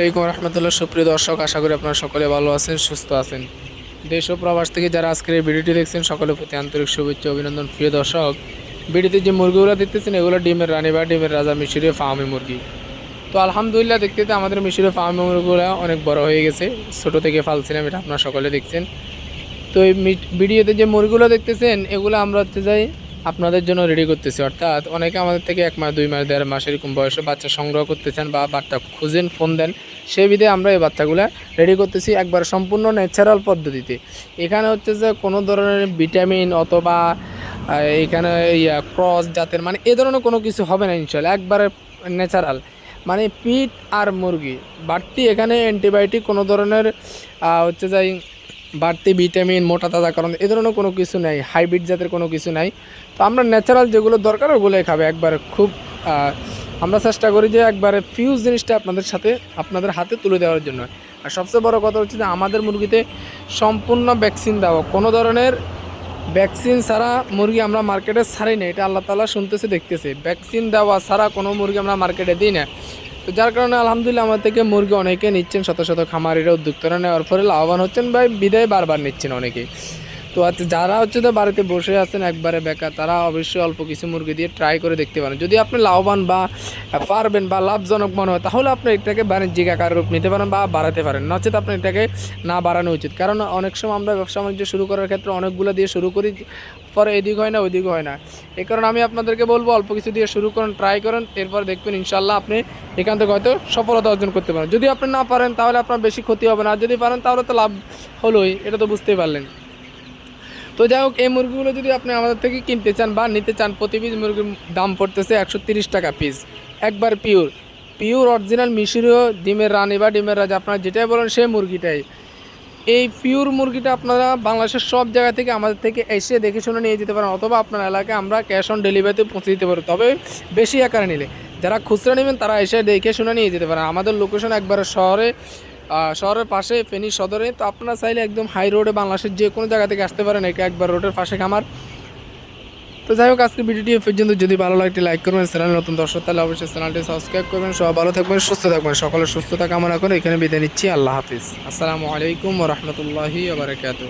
আসসালামাইকুম রহমতুল্লাহ, সুপ্রিয় দর্শক, আশা করি আপনারা সকলে ভালো আছেন, সুস্থ আছেন। দেশ ও প্রবাস থেকে যারা আজকের এই ভিডিওটি দেখছেন, সকলের প্রতি আন্তরিক শুভেচ্ছা, অভিনন্দন, প্রিয় দর্শক। ভিডিওতে যে মুরগিগুলো দেখতেছেন, এগুলো ডিমের রানী বা ডিমের রাজা মিশরীয় ফার্মি মুরগি। তো আলহামদুলিল্লাহ, দেখতে আমাদের মিশরীয় ফার্মি মুরগিগুলো অনেক বড় হয়ে গেছে। ছোট থেকে ফালছিলাম এটা আপনারা সকলে দেখছেন। তো এই ভিডিওতে যে মুরগিগুলো দেখতেছেন, এগুলো আমরা হচ্ছে যাই আপনাদের জন্য রেডি করতেছি। অর্থাৎ অনেকে আমাদের থেকে এক মাস, দুই মাস, দেড় মাস এরকম বয়সে বাচ্চা সংগ্রহ করতেছেন বা বাচ্চা খুঁজেন ফোন দেন, সেই বিধে আমরা এই বাচ্চাগুলো রেডি করতেছি একবার সম্পূর্ণ ন্যাচারাল পদ্ধতিতে। এখানে হচ্ছে যে কোনো ধরনের ভিটামিন অথবা এখানে ইয়া ক্রস জাতের মানে এ ধরনের কোনো কিছু হবে না ইনশাল্লাহ একবারে ন্যাচারাল মানে পিট আর মুরগি, বাড়তি এখানে অ্যান্টিবায়োটিক কোনো ধরনের হচ্ছে যাই বাড়তি ভিটামিন, মোটা তাজা কারণ, এ ধরনের কোনো কিছু নেই, হাইব্রিড জাতের কোনো কিছু নাই। তো আমরা ন্যাচারাল যেগুলো দরকার, ওগুলোই খাবে। একবার খুব আমরা চেষ্টা করি যে একবারে ফিউজ জিনিসটা আপনাদের সাথে, আপনাদের হাতে তুলে দেওয়ার জন্য। আর সবচেয়ে বড় কথা হচ্ছে যে আমাদের মুরগিতে সম্পূর্ণ ভ্যাকসিন দেওয়া। কোনো ধরনের ভ্যাকসিন ছাড়া মুরগি আমরা মার্কেটে ছাড়ি না এটা আল্লাহ তালা শুনতেছে, দেখতেছে। ভ্যাকসিন দেওয়া ছাড়া কোনো মুরগি আমরা মার্কেটে দিই না। তো যার কারণে আলহামদুলিল্লাহ আমার থেকে মুরগি অনেকে নিচ্ছেন, শত শত খামারিরা উদ্যোক্তারা নেওয়ার ফলে লাভবান হচ্ছেন। বা বিদায় বারবার নিচ্ছেন অনেকেই। তো আচ্ছা যারা হচ্ছে তো বাড়িতে বসে আছেন একবারে বেকার, তারা অবশ্যই অল্প কিছু মুরগি দিয়ে ট্রাই করে দেখতে পারেন। যদি আপনি লাভবান বা পারবেন বা লাভজনক মনে হয়, তাহলে আপনি এটাকে বাণিজ্যিক আকার রূপ নিতে পারেন বা বাড়াতে পারেন। নচেত আপনি এটাকে না বাড়ানো উচিত। কারণ অনেক সময় আমরা ব্যবসা বাণিজ্য শুরু করার ক্ষেত্রে অনেকগুলো দিয়ে শুরু করি, পরে এদিক হয় না ওইদিক হয় না। এ কারণে আমি আপনাদেরকে বলব, অল্প কিছু দিয়ে শুরু করুন ট্রাই করেন, এরপর দেখবেন ইনশাল্লাহ আপনি এখান থেকে হয়তো সফলতা অর্জন করতে পারেন। যদি আপনি না পারেন, তাহলে আপনার বেশি ক্ষতি হবে না। আর যদি পারেন, তাহলে তো লাভ হলোই, এটা তো বুঝতেই পারলেন। তো যাই হোক, এই মুরগিগুলো যদি আপনি আমাদের থেকে কিনতে চান বা নিতে চান, প্রতি পিস মুরগির দাম পড়তেছে একশো টাকা পিস একবার পিওর পিওর অরিজিনাল মিশরীয় ডিমের রানী বা ডিমের রাজা, আপনারা যেটাই বলেন সেই মুরগিটাই। এই পিওর মুরগিটা আপনারা বাংলাদেশের সব জায়গা থেকে আমাদের থেকে এসে দেখে শুনে নিয়ে যেতে পারেন, অথবা আপনার এলাকায় আমরা ক্যাশ অন ডেলিভারিতে পৌঁছে দিতে পারি। তবে বেশি আকারে নিলে, যারা খুচরা নেবেন তারা এসে দেখে শুনে নিয়ে যেতে পারেন। আমাদের লোকেশন একবারে শহরে শহরের পাশে ফেনী সদরে। তো আপনারা চাইলে একদম হাই রোডে বাংলাদেশের যে কোনো জায়গা থেকে আসতে পারেন, একে একবার রোডের পাশে খামার। তো যাই হোক আজকে ভিডিওটি পর্যন্ত। যদি ভালো লাগে, একটি লাইক করবেন। চ্যানেল নতুন দর্শক, তাহলে অবশ্যই চ্যানেলটি সাবস্ক্রাইব করবেন। সবাই ভালো থাকবেন, সুস্থ থাকবেন। সকলের সুস্থতা কামনা করে এখানে বিদায় নিচ্ছি। আল্লাহ হাফিজ। আসসালামু আলাইকুম রহমতুল্লাহি বারকাত